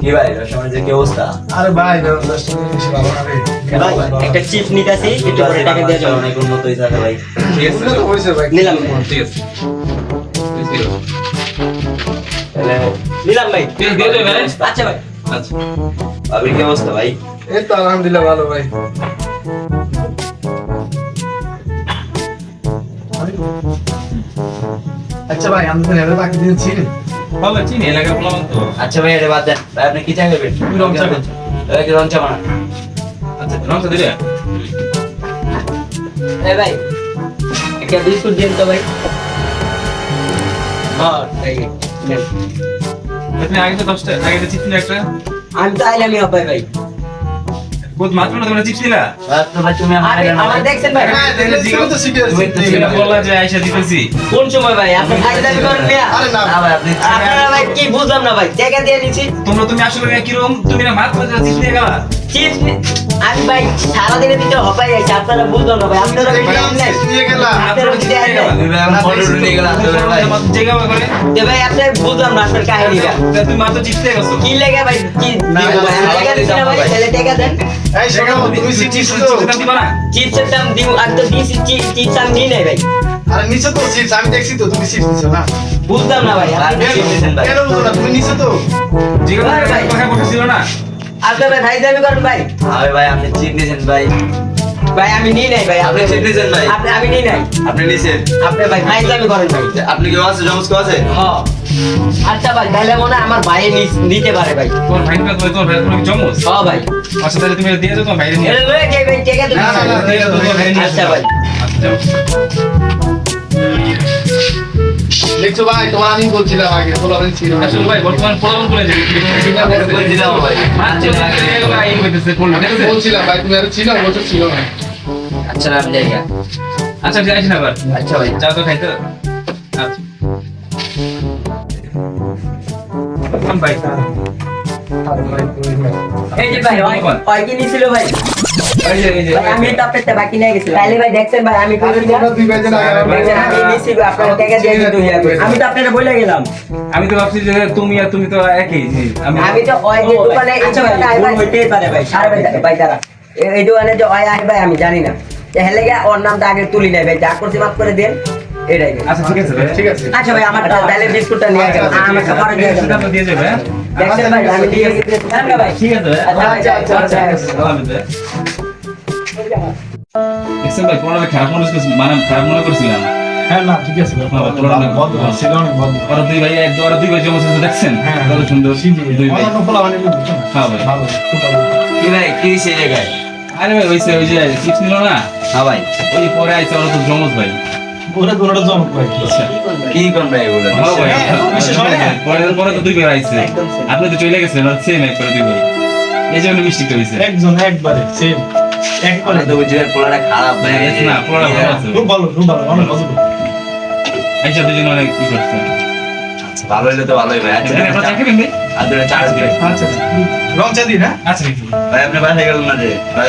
কি ভাই কি অবস্থা? আরে ভাই ভালো না ভাই? একটা চিপ নিতেছি একটু করে টাকা দিয়ে অনেক উন্নত আরে ভাই। ঠিক আছে তো হয়েছে ভাই। নিলাম। ঠিক আছে। তাহলে নিলাম ভাই। দিয়ে ভাই? আচ্ছা ভাই। আচ্ছা। ভাবির কি অবস্থা ভাই? এই তো আলহামদুলিল্লাহ ভালো ভাই। আচ্ছা ভাই আমি তো নেবে বাকি দিন ছিল ভালো চিনি এলাকা বললাম তো আচ্ছা ভাই এটা বাদ দেন। ভাই আপনি কি চা খাবেন? রং চা। এই কি রং চা বানা আচ্ছা রংটা দিলে? এ ভাই একটা বিস্কুট দিন তো ভাই। হ্যাঁ আপনি আগে তো দশটা আগে তো চিপস একটা। আমি তো আইলামই হবে ভাই। বহুত মাত্র না তোমরা চিপস দিলা ভাই, তো ভাই তুমি আমার আমার দেখছেন ভাই? হ্যাঁ দেখলে তুমি তো শিখে তুমি বললা যে আইসা দিতেছি। কোন সময় ভাই? আপনি খাই দাবি করেন মিয়া আরে না না ভাই আপনি আপনারা ভাই কি বুঝলাম না ভাই? জায়গা দিয়ে নিছি। তোমরা তুমি আসলে কীরকম? তুমি না মাত্র চিপস দিয়ে গেলা চিপস আমি ভাই সারাদিনের ভিতরে হপাই যাইছি আপনারা বুঝলাম না ভাই আপনারা আপনার বুঝলাম না আপনার কাহিনীটা তুমি মাত্র চিপস গেছো। কি লেগে কি টাকা দেন। চিপসের দাম দিব আর তো চিপস আমি নিই নাই ভাই। আরে নিচে তো চিপস আমি দেখছি তো তুমি চিপস নিছো না। বুঝলাম ভাই কেন বুঝো তুমি নিচে তো। কথা বলছিল না। আপনার ভাই ভাই দাবি করেন ভাই আরে ভাই আপনি চিপ নিয়েছেন ভাই ভাই আমি নিই নাই ভাই আপনি চিপ নিয়েছেন ভাই আপনি আমি নিই নাই আপনি নিয়েছেন আপনি ভাই ভাই দাবি করেন ভাই আপনি কেউ আছে জমস কেউ আছে হ্যাঁ আচ্ছা ভাই তাহলে মনে হয় আমার ভাই নিতে পারে ভাই তোর ভাই না তোর ভাই তুমি জমস হ্যাঁ ভাই আচ্ছা তাহলে তুমি দিয়ে দাও তোমার ভাই নিয়ে আচ্ছা ভাই আচ্ছা দেখছ ভাই? তোমার আমি বলছিলাম আগে বলাবেন ছিল আসল ভাই বর্তমান পড়াশোনা করে বলছিলাম ভাই। বলছিলাম ভাই তুমি আর ছিল বছর ছিল না। আচ্ছা আমি যাই আচ্ছা ঠিক আছে না আবার। আচ্ছা ভাই। যাও তো খাইতে আচ্ছা। ভাই এই যে ভাই ওই ওই কি নিছিল ভাই? এই যে এই যে ভাই আমি তো বাকি নিয়ে গেছি তাহলে ভাই দেখছেন ভাই আমি আরে করি দুই ভাই জানা আমি নিছি আপনার টাকা দিয়ে দিতে হইয়া আমি তো আপনারা বলে গেলাম। আমি তো ভাবছি যে তুমি আর তুমি তো একই আমি আমি তো ওই যে দোকানে ভাই হইতেই পারে ভাই সারা ভাই ভাই তারা এই- এই দোকানে যে ওই আই ভাই আমি জানি না। হেলে গিয়ে ওর নামটা আগে তুলি নাই ভাই যা করছি মাফ করে দেন। এটাই। আচ্ছা ঠিক আছে ঠিক আছে। আচ্ছা ভাই আমার তাহলে বিস্কুটটা নিয়ে যাবেন আমার খাবার দিয়ে যাবেন দিয়ে যাবে? দেখছেন ভাই আমি দিয়ে ভাই ঠিক আছে আচ্ছা আচ্ছা আচ্ছা আচ্ছা। দেখছেন ভাই পড়াটা খারাপ মনে করছি মানে খারাপ মনে করছিলাম। হ্যাঁ না ঠিক আছে বাবা, তোরা অনেক বন্ধ ছিল অনেক বন্ধ। ওরা দুই ভাই এক ওরা দুই ভাই জমা শেষে দেখছেন? হ্যাঁ। কত সুন্দর দুই ভাই। অন্য পোলা মানে হ্যাঁ ভাই। ভালো কি ভাই কি সেই জায়গায়? আরে ভাই ওইসে ওই যে চিপস নিল না? হ্যাঁ ভাই। ওই পরে আইছে ওরা তো জমজ ভাই। ওরা দুটোটা জমক ভাই আচ্ছা। কি কোন ভাই এগুলো হ্যাঁ হ্যাঁ, বিশেষ হয়। না। পরে পরে তো দুই ভাই আইছে। আপনি তো চলে গেছেন আর সেম এক দুই ভাই। এই জন্য মিষ্টিটা হইছে। একজন একবারে সেম একবারে তো বুঝি পোলাটা খারাপ ভাই। না, পোলাটা ভালো আছে। খুব ভালো খুব ভালো অনেক ভালো। আইসা দুজন অনেক কি করছে। আচ্ছা, ভালো হলে তো ভালোই ভাই। আচ্ছা আর দুটো চার্জ আচ্ছা আচ্ছা। রং চা দিই না? আচ্ছা ভাই আপনি বাসায় গেলেন না যে? ভাই